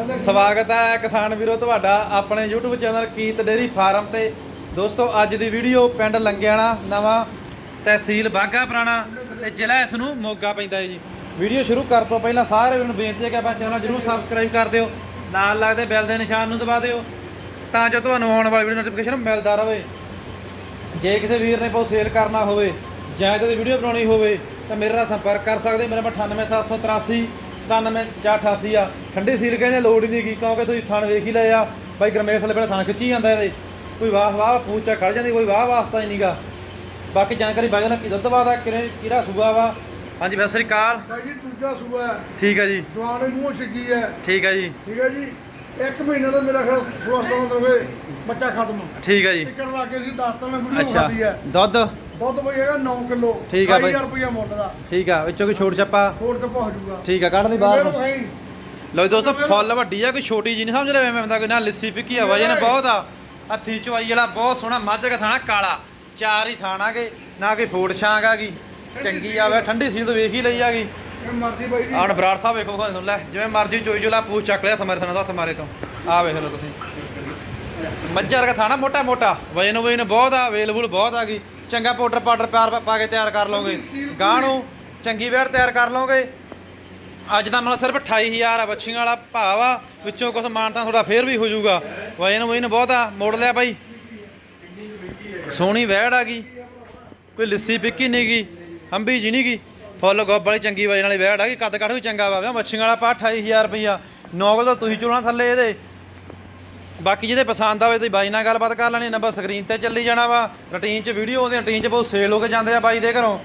ਸਵਾਗਤ ਹੈ ਕਿਸਾਨ ਵੀਰੋ ਤੁਹਾਡਾ ਆਪਣੇ YouTube ਚੈਨਲ ਕੀਤ ਡੇਰੀ ਫਾਰਮ ਤੇ। ਦੋਸਤੋ, ਅੱਜ ਦੀ ਵੀਡੀਓ ਪਿੰਡ ਲੰਗਿਆਣਾ ਨਵਾਂ ਤਹਿਸੀਲ ਬਾਗਾ ਪੁਰਾਣਾ ਤੇ ਜ਼ਿਲ੍ਹਾ ਇਸ ਨੂੰ ਮੋਗਾ ਪੈਂਦਾ ਹੈ ਜੀ। ਵੀਡੀਓ ਸ਼ੁਰੂ ਕਰਨ ਤੋਂ ਪਹਿਲਾਂ ਸਾਰੇ ਵੀਰਾਂ ਨੂੰ ਬੇਨਤੀ ਹੈ ਕਿ ਆਪਾਂ ਚੈਨਲ ਜਰੂਰ ਸਬਸਕ੍ਰਾਈਬ ਕਰ ਦਿਓ, ਨਾਲ ਲੱਗਦੇ ਬੈਲ ਦੇ ਨਿਸ਼ਾਨ ਨੂੰ ਦਬਾ ਦਿਓ, ਤਾਂ ਜੋ ਤੁਹਾਨੂੰ ਆਉਣ ਵਾਲੀ ਵੀਡੀਓ ਨੋਟੀਫਿਕੇਸ਼ਨ ਮਿਲਦਾ ਰਹੇ। ਜੇ ਕਿਸੇ ਵੀਰ ਨੇ ਬਹੁਤ ਸੇਲ ਕਰਨਾ ਹੋਵੇ ਜਾਂ ਇਹਦੇ ਵੀਡੀਓ ਬਣਾਉਣੀ ਹੋਵੇ, ਤਾਂ ਮੇਰੇ ਨਾਲ ਸੰਪਰਕ ਕਰ ਸਕਦੇ ਮੇਰਾ ਨੰਬਰ 98783 99488 ਆ। ਠੰਡੀ ਸੀਲ ਕਹਿੰਦੇ ਲੋੜ ਹੀ ਨਹੀਂ ਗੀ ਕਿਉਂਕਿ ਤੁਸੀਂ ਥਣ ਵੇਖ ਹੀ ਲਏ ਆ। ਬਾਈ ਗਰਮੇਸ਼ ਵਾਲੇ ਪਹਿਲਾਂ ਥਣ ਖਿੱਚੀ ਜਾਂਦਾ ਇਹਦੇ। ਕੋਈ ਵਾਹ ਵਾਹ ਪੂਚਾ ਖੜ ਜਾਂਦੀ ਕੋਈ ਵਾਹ ਵਾਸਤਾ ਹੀ ਨਹੀਂਗਾ ਬਾਕੀ ਜਾਣਕਾਰੀ ਬਾਈ ਦਾ ਕੀ ਦੁੱਧ ਵਾਦਾ ਕਿਹੜੇ ਕਿਹੜਾ ਸੂਆ ਵਾ? ਹਾਂਜੀ ਸਤਿ ਸ੍ਰੀ ਅਕਾਲ। ਜੀ ਦੂਜਾ ਸੂਆ ਹੈ। ਠੀਕ ਹੈ ਜੀ। ਜਵਾਨ ਮੂੰਹ ਛਿੱਗੀ ਹੈ। ਠੀਕ ਹੈ ਜੀ। ਠੀਕ ਹੈ ਜੀ। ਇੱਕ ਮਹੀਨਾ ਦਾ ਮੇਰਾ ਖਿਆਲ 16 17 ਦਿਨ ਹੋਏ ਬੱਚਾ ਖਤਮ। ਠੀਕ ਹੈ ਜੀ। ਟਿਕਟ ਲਾ ਕੇ ਸੀ 10 ਤਾਂ ਮੈਂ ਵੀਡੀਓ ਅੱਛਾ। ਖਾਦੀ ਹੈ। ਦੁੱਧ? ਦੁੱਧ ਬਈ ਹੈਗਾ 9 ਕਿਲੋ ਠੀਕ ਆ ਬਾਈ। ਰੁਪਇਆ ਮੁੱਲ ਦਾ। ਠੀਕ ਆ ਵਿੱਚੋਂ ਕੋਈ ਛੋਟ ਛੱਪਾ? ਛੋੜ ਕੇ ਪਹੁੰਚ ਜੂਗਾ। ਠੀਕ ਆ ਕੱਢ ਲਈ ਬਾਹਰ ਨੂੰ। ਲੋ ਦੋਸਤੋ ਫੁੱਲ ਵੱਡੀ ਆ ਕੋਈ ਛੋਟੀ ਜੀ ਨਹੀਂ ਸਮਝ ਲੈ ਮੈਂ ਬੰਦਾ ਕੋਈ ਨਾ ਲਿੱਸੀ ਪਿੱਕੀ ਆ ਵਜਨ ਬਹੁਤ ਆ। ਹੱਥੀ ਚਵਾਈ ਵਾਲਾ ਬਹੁਤ ਸੋਹਣਾ ਮੱਝ ਦਾ ਥਾਣਾ ਕਾਲਾ। ਚਾਰ ਹੀ ਥਾਣਾ ਕੇ ਨਾ ਕੋਈ ਫੋੜ ਛਾਂਗ ਆ ਗਈ। ਚੰਗੀ ਆਵੇ ਠੰਡੀ ਸੀਲ ਤੋਂ ਵੇਖ ਹੀ ਲਈ ਆ ਗਈ। ਇਹ ਮਰਜ਼ੀ ਬਾਈ ਜੀ। ਆਣ ਬਰਾੜ ਸਾਹਿਬ ਵੇਖੋ ਸੁਣ ਲੈ ਜਿਵੇਂ ਮਰਜ਼ੀ ਚੋਈ ਚੋਲਾ ਪੂਛ ਚੱਕ ਲਿਆ ਥਮਾਰੇ ਥਾਣਾ ਹੱਥ ਮਾਰੇ ਤੋਂ। ਆ ਵੇਖ ਲਓ ਤੁਸੀਂ। ਮੱਝਾਂ ਵਰਗਾ ਥਾਣਾ ਮੋਟਾ ਮੋਟਾ। ਵਜਨ ਵਜਨ ਬਹੁਤ ਆ ਅਵੇਲੇਬਲ ਬਹੁਤ ਆ ਗਈ। ਚੰਗਾ ਪਾਊਡਰ ਪਾਊਡਰ ਪਿਆਰ ਪਾ- ਕੇ ਤਿਆਰ ਕਰ ਲਓਗੇ। ਗਾਂ ਨੂੰ ਚੰਗੀ ਵੇੜ ਤਿਆਰ ਕਰ ਲਓਗੇ। ਅੱਜ ਦਾ ਮਤਲਬ ਸਿਰਫ 28000 ਆ ਬੱਚੀਆਂ ਵਾਲਾ ਭਾਵ ਆ ਵਿੱਚੋਂ ਕੁਝ ਮਾਨਤਾ ਥੋੜਾ ਫੇਰ ਵੀ ਹੋ ਜਾਊਗਾ। ਵਜਨ ਵਜਨ ਬਹੁਤ ਆ, ਮੋੜ ਲਿਆ ਬਾਈ। ਸੋਹਣੀ ਵਹਿੜ ਆ ਗਈ। ਕੋਈ ਲਿੱਸੀ ਪਿੱਕੀ ਨਹੀਂ ਗਈ ਅੰਬੀ ਜੀ ਨਹੀਂ ਗਈ। ਫੁੱਲ ਗੋਬ ਵਾਲੀ ਚੰਗੀ ਵਜਨ ਵਾਲੀ ਵਹਿੜ ਆ ਗਈ। ਕੱਦ ਕੱਢ ਵੀ ਚੰਗਾ ਵਾ। ਬੱਚੀਆਂ ਵਾਲਾ ਪਾ 28000 ਰੁਪਈਆ। ਨੌਗਲ ਤਾਂ ਤੁਸੀਂ ਚੁਣਾ ਥੱਲੇ ਇਹਦੇ। ਬਾਕੀ ਜਿਹਦੇ ਪਸੰਦ ਆਵੇ ਤੁਸੀਂ ਬਾਈ ਨਾਲ ਗੱਲਬਾਤ ਕਰ ਲੈਣੀ ਨੰਬਰ ਸਕਰੀਨ ਤੇ ਚੱਲੀ ਜਾਣਾ ਵਾ। ਰੁਟੀਨ 'ਚ ਵੀਡੀਓ ਆਉਂਦੀ ਰੁਟੀਨ 'ਚ ਬਹੁਤ ਸੇਲ ਹੋ ਕੇ ਜਾਂਦੇ ਆ ਬਾਈ ਦੇ ਘਰੋਂ।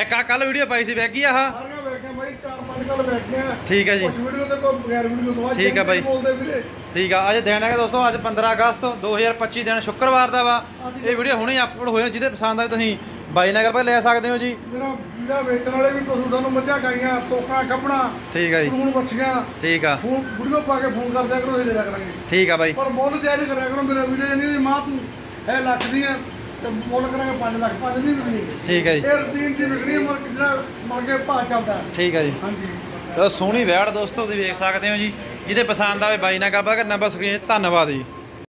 ਇੱਕ ਆ ਕੱਲ ਵੀਡੀਓ ਪਾਈ ਸੀ ਵੈਗੀ ਆਹ? ਸਾਰੀਆਂ ਵੇਖਿਆ ਬਾਈ ਚਾਰ ਪੰਜ ਕੱਲ ਵੇਖਿਆ। ਠੀਕ ਹੈ ਜੀ। ਕੁਝ ਵੀਡੀਓ ਤੇ ਕੋਈ ਬਗੈਰ ਵੀਡੀਓ ਤੋਂ ਅੱਜ ਠੀਕ ਆ ਬਾਈ। ਬੋਲਦੇ ਵੀਰੇ। ਠੀਕ ਆ ਅੱਜ ਦਿਨ ਹੈਗਾ ਦੋਸਤੋ ਅੱਜ 15 ਅਗਸਤ 2025 ਦਿਨ ਸ਼ੁੱਕਰਵਾਰ ਦਾ ਵਾ। ਇਹ ਵੀਡੀਓ ਹੁਣੇ ਅਪਲੋਡ ਹੋਇਆ ਜਿਹਦੇ ਪਸੰਦ ਆਵੇ ਤੁਸੀਂ ਬਾਈ ਨਗਰ ਪਰ ਲੈ ਸਕਦੇ ਹੋ ਜੀ? ਮੇਰਾ ਵੀਰਾ ਵੇਚਣ ਵਾਲੇ ਵੀ ਪਸ਼ੂ ਸਾਨੂੰ ਮੱਝਾਂ ਗਾਈਆਂ ਤੋਕਾ ਗੱਪਣਾ ਠੀਕ ਆ ਜੀ। ਹੁਣ ਬੱਚੀਆਂ ਠੀਕ ਆ। ਫੋਨ ਵੀਡੀਓ ਪਾ ਕੇ ਫੋਨ ਕਰ ਦਿਆ ਕਰੋ ਇਹ ਦੇ ਦਿਆ ਕਰਾਂਗੇ। ਠੀਕ ਆ ਬਾਈ। ਪਰ ਮੁੱਲ ਤਿਆਰੀ ਕਰਿਆ ਕਰੋ ਮੇਰੇ ਵੀਰੇ ਨਹੀਂ ਮਾਂ ਤੂੰ ਇਹ ਲੱਖ ਦੀ ਹੈ ਤੇ ਮੁੱਲ ਕਰਾਂਗੇ 5 ਲੱਖ 5 ਨਹੀਂ ਵਿਕਣੀ। ਠੀਕ ਹੈ ਜੀ। ਇਹ ਰੁਟੀਨ ਦੀ ਵਿਕਣੀ ਹੈ, ਮਰ ਜਿਹੜਾ ਮਰ ਕੇ ਭਾਅ ਚੱਲਦਾ। ਠੀਕ ਆ ਜੀ। ਹਾਂਜੀ। ਤਾਂ ਸੋਹਣੀ ਵੈੜ ਦੋਸਤੋ ਤੁਸੀਂ ਵੇਖ ਸਕਦੇ ਹੋ ਜੀ। ਜਿਹਦੇ ਪਸੰਦ ਆਵੇ ਬਾਈ ਕਰ ਨੰਬਰ ਸਕਰੀਨ ਧੰਨਵਾਦ ਜੀ।